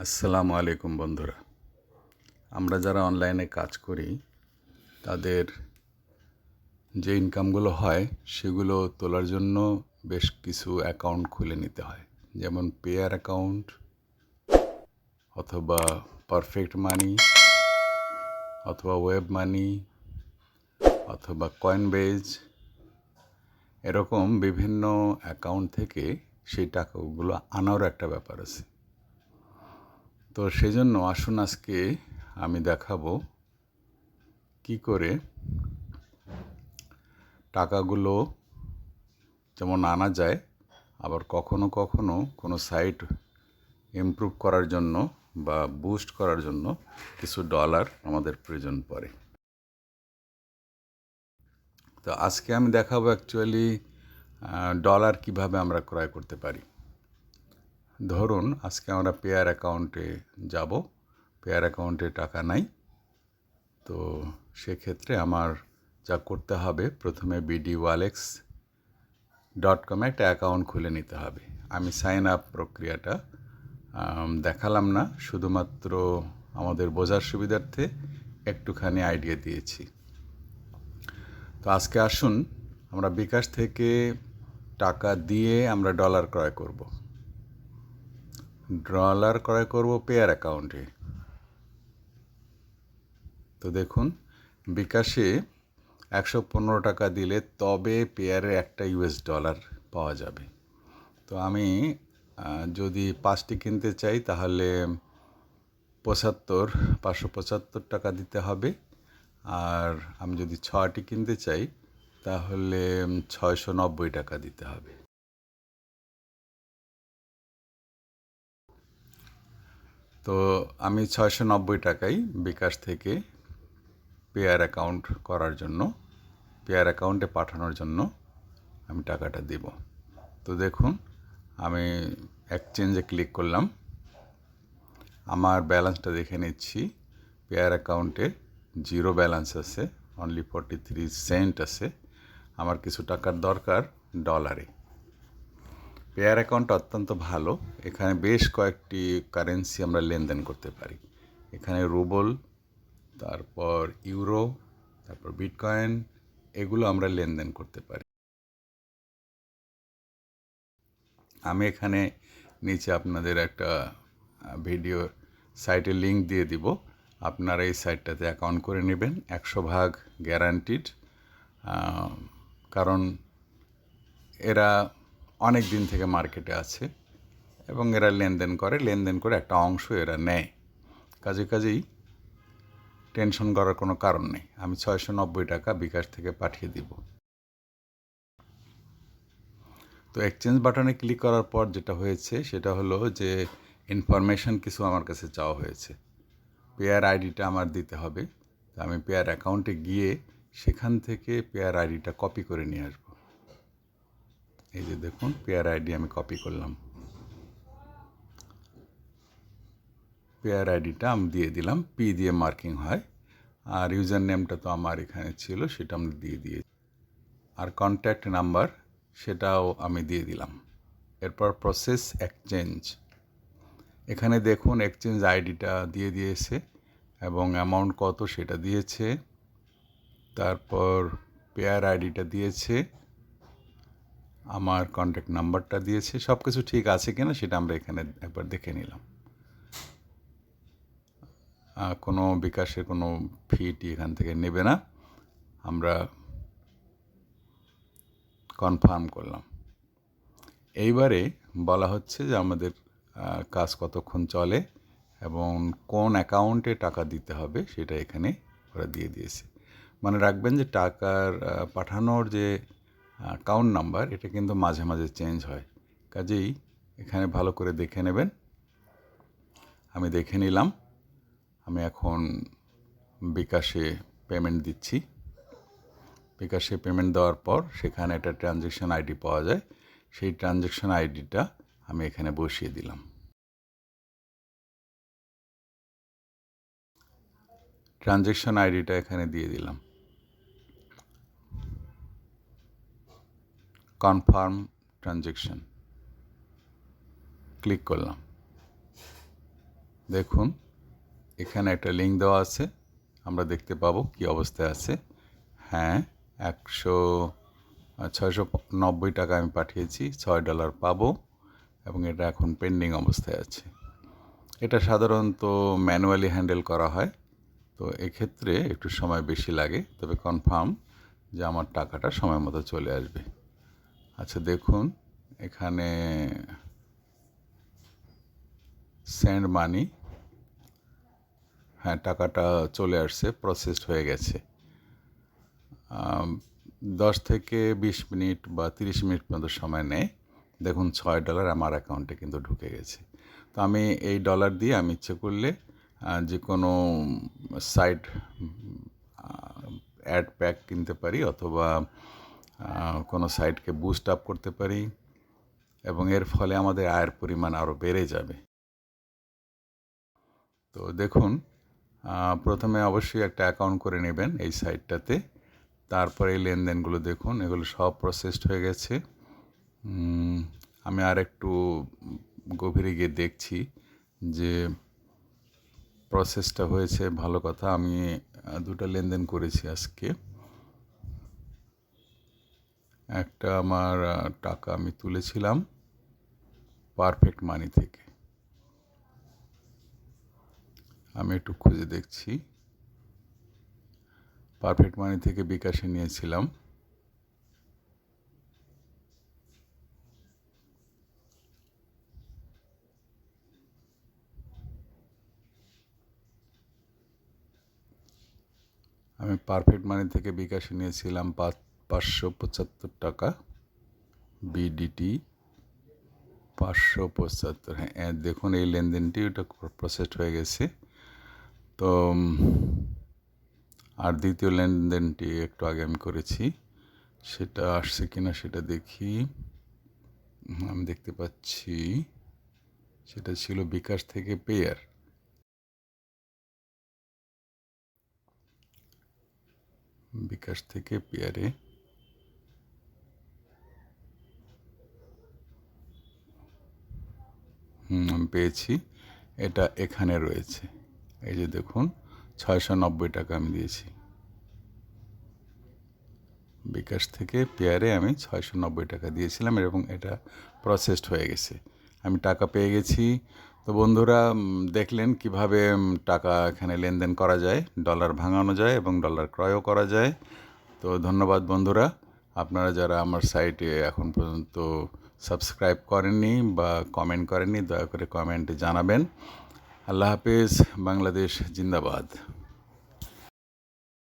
আসসালামু আলাইকুম বন্ধুরা। আমরা যারা অনলাইনে কাজ করি, তাদের যে ইনকামগুলো হয়, সেগুলো তোলার জন্য বেশ কিছু অ্যাকাউন্ট খুলে নিতে হয়। যেমন পেয়ার অ্যাকাউন্ট অথবা পারফেক্ট মানি অথবা ওয়েব মানি অথবা কয়েন বেজ এরকম বিভিন্ন অ্যাকাউন্ট থেকে সেই টাকাগুলো আনারও একটা ব্যাপার আছে। তো সেজন্য আসুন আজকে আমি দেখাবো কি করে টাকাগুলো যেমন আনা যায়, আবার কখনো কখনো কোনো সাইট ইমপ্রুভ করার জন্য বা বুস্ট করার জন্য কিছু ডলার আমাদের প্রয়োজন পড়ে। তো আজকে আমি দেখাবো অ্যাকচুয়ালি ডলার কীভাবে আমরা ক্রয় করতে পারি। ধরুন আজকে আমরা পেয়ার অ্যাকাউন্টে যাব পেয়ার অ্যাকাউন্টে টাকা নাই, তো সেক্ষেত্রে আমার যা করতে হবে, প্রথমে বিডি ওয়ালেক্স ডট কমে একটা অ্যাকাউন্ট খুলে নিতে হবে। আমি সাইন আপ প্রক্রিয়াটা দেখালাম না, শুধুমাত্র আমাদের বোঝার সুবিধার্থে একটুখানি আইডিয়া দিয়েছি। তো আজকে আসুন, আমরা বিকাশ থেকে টাকা দিয়ে আমরা ডলার ক্রয় করব। ডলার ক্রয় করব পেয়ার অ্যাকাউন্টে তো দেখুন, বিকাশে একশো পনেরো টাকা দিলে তবে পেয়ারে একটা ইউএস ডলার পাওয়া যাবে। তো আমি যদি পাঁচটি কিনতে চাই, তাহলে পঁচাত্তর, পাঁচশো পঁচাত্তর টাকা দিতে হবে। আর আমি যদি ছটি কিনতে চাই, তাহলে ছয়শো নব্বই টাকা দিতে হবে। তো আমি ছয়শো নব্বই টাকাই বিকাশ থেকে পেয়ার অ্যাকাউন্ট করার জন্য, পেয়ার অ্যাকাউন্টে পাঠানোর জন্য আমি টাকাটা দেব। তো দেখুন, আমি এক্সচেঞ্জে ক্লিক করলাম। আমার ব্যালেন্সটা দেখে নিচ্ছি। পেয়ার অ্যাকাউন্টে জিরো ব্যালেন্স আছে অনলি ফর্টি থ্রি সেন্ট আছে। আমার কিছু টাকার দরকার ডলারে পেয়ার অ্যাকাউন্ট অত্যন্ত ভালো। এখানে বেশ কয়েকটি কারেন্সি আমরা লেনদেন করতে পারি। এখানে রুবল তারপর ইউরো তারপর বিটকয়েন এগুলো আমরা লেনদেন করতে পারি। আমি এখানে নিচে আপনাদের একটা ভিডিও সাইটে লিংক দিয়ে দিব। আপনারা এই সাইটটাতে অ্যাকাউন্ট করে নেবেন। একশো ভাগ গ্যারান্টিড কারণ এরা অনেক দিন থেকে মার্কেটে আছে এবং এরা লেনদেন করে লেনদেন করে একটা অংশ এরা নেয়। কাজে কাজেই টেনশন করার কোনো কারণ নেই। আমি ছয়শো নব্বই টাকা বিকাশ থেকে পাঠিয়ে দিব। তো এক্সচেঞ্জ বাটনে ক্লিক করার পর যেটা হয়েছে, সেটা হলো যে ইনফরমেশন কিছু আমার কাছে চাওয়া হয়েছে। পেয়ার আইডিটা আমার দিতে হবে। তো আমি পেয়ার অ্যাকাউন্টে গিয়ে সেখান থেকে পেয়ার আইডিটা কপি করে নিয়ে আসব। এই যে দেখুন পেয়ার আইডি আমি কপি করলাম। পেয়ার আইডিটা আমি দিয়ে দিলাম পি দিয়ে মার্কিং হয়। আর ইউজার নেমটা তো আমার এখানে ছিল, সেটা আমি দিয়ে দিয়ে আর কন্ট্যাক্ট নাম্বার সেটাও আমি দিয়ে দিলাম। এরপর প্রসেস এক্সচেঞ্জ এখানে দেখুন এক্সচেঞ্জ আইডিটা দিয়ে দিয়েছে এবং অ্যামাউন্ট কত সেটা দিয়েছে। তারপর পেয়ার আইডিটা দিয়েছে। আমার কন্ট্যাক্ট নাম্বারটা দিয়েছে সব কিছু ঠিক আছে কিনা সেটা আমরা এখানে একবার দেখে নিলাম। কোনো বিকাশের কোনো ফিটি এখান থেকে নেবে না। আমরা কনফার্ম করলাম। এইবারে বলা হচ্ছে যে আমাদের কাজ কতক্ষণ চলে এবং কোন অ্যাকাউন্টে টাকা দিতে হবে সেটা এখানে ওরা দিয়ে দিয়েছে। মানে রাখবেন যে টাকার পাঠানোর যে অ্যাকাউন্ট নাম্বার এটা কিন্তু মাঝে মাঝে চেঞ্জ হয়। কাজেই এখানে ভালো করে দেখে নেবেন। আমি দেখে নিলাম। আমি এখন বিকাশে পেমেন্ট দিচ্ছি। বিকাশে পেমেন্ট দেওয়ার পর সেখানে একটা ট্রানজ্যাকশন আইডি পাওয়া যায়। সেই ট্রানজ্যাকশন আইডিটা আমি এখানে বসিয়ে দিলাম। ট্রানজ্যাকশন আইডিটা এখানে দিয়ে দিলাম। কনফার্ম ট্রানজ্যাকশন ক্লিক করলাম। দেখুন, এখানে একটা লিঙ্ক দেওয়া আছে। আমরা দেখতে পাবো কি অবস্থায় আছে। হ্যাঁ একশো, ছয়শো নব্বই টাকা আমি পাঠিয়েছি, ছয় ডলার পাবো এবং এটা এখন পেন্ডিং অবস্থায় আছে। এটা সাধারণত ম্যানুয়ালি হ্যান্ডেল করা হয়, তো এক্ষেত্রে একটু সময় বেশি লাগে, তবে কনফার্ম যে আমার টাকাটা সময় মতো চলে আসবে। আচ্ছা দেখুন, এখানে সেন্ড মানি হ্যাঁ টাকাটা চলে আসছে প্রসেসড হয়ে গেছে। দশ থেকে বিশ মিনিট বা তিরিশ মিনিট পর্যন্ত সময় নেয়। দেখুন, ছয় ডলার আমার অ্যাকাউন্টে কিন্তু ঢুকে গেছে। তো আমি এই ডলার দিয়ে আমি ইচ্ছে করলে যে কোনো সাইট অ্যাড প্যাক কিনতে পারি অথবা কোনো সাইটকে বুস্ট আপ করতে পারি এবং এর ফলে আমাদের আয়ের পরিমাণ আরও বেড়ে যাবে। তো দেখুন প্রথমে অবশ্যই একটা অ্যাকাউন্ট করে নেবেন এই সাইটটাতে। তারপরে এই লেনদেনগুলো দেখুন, এগুলো সব প্রসেসড হয়ে গেছে। আমি আর একটু গভীরে গিয়ে দেখছি যে প্রসেসটা হয়েছে, ভালো কথা, আমি দুটো লেনদেন করেছি আজকে। একটা আমার টাকা আমি তুলেছিলাম পারফেক্ট মানি থেকে। আমি একটু খুঁজে দেখছি। পারফেক্ট মানি থেকে বিকাশে নিয়েছিলাম। আমি পারফেক্ট মানি থেকে বিকাশে নিয়েছিলাম পাঁচ পাঁচশো পঁচাত্তর টাকা বিডিটি পাঁচশো পঁচাত্তর। হ্যাঁ এ দেখুন এই লেনদেনটি ওটা প্রসেসড হয়ে গেছে। তো আর দ্বিতীয় লেনদেনটি একটু আগে আমি করেছি। সেটা আসছে কিনা সেটা দেখি। আমি দেখতে পাচ্ছি, সেটা ছিল বিকাশ থেকে পেয়ার বিকাশ থেকে পেয়ারে হুম আমি পেয়েছি, এটা এখানে রয়েছে। এই যে দেখুন ছয়শো নব্বই টাকা আমি দিয়েছি। বিকাশ থেকে পেয়ারে আমি ছয়শো নব্বই টাকা দিয়েছিলাম এবং এটা প্রসেসড হয়ে গেছে। আমি টাকা পেয়ে গেছি। তো বন্ধুরা দেখলেন কীভাবে টাকা এখানে লেনদেন করা যায়। ডলার ভাঙানো যায় এবং ডলার ক্রয়ও করা যায়। তো ধন্যবাদ বন্ধুরা। আপনারা যারা আমার সাইটে এখন পর্যন্ত সাবস্ক্রাইব করেননি বা কমেন্ট করেননি দয়া করে কমেন্টে জানাবেন। আল্লাহ হাফিজ বাংলাদেশ জিন্দাবাদ।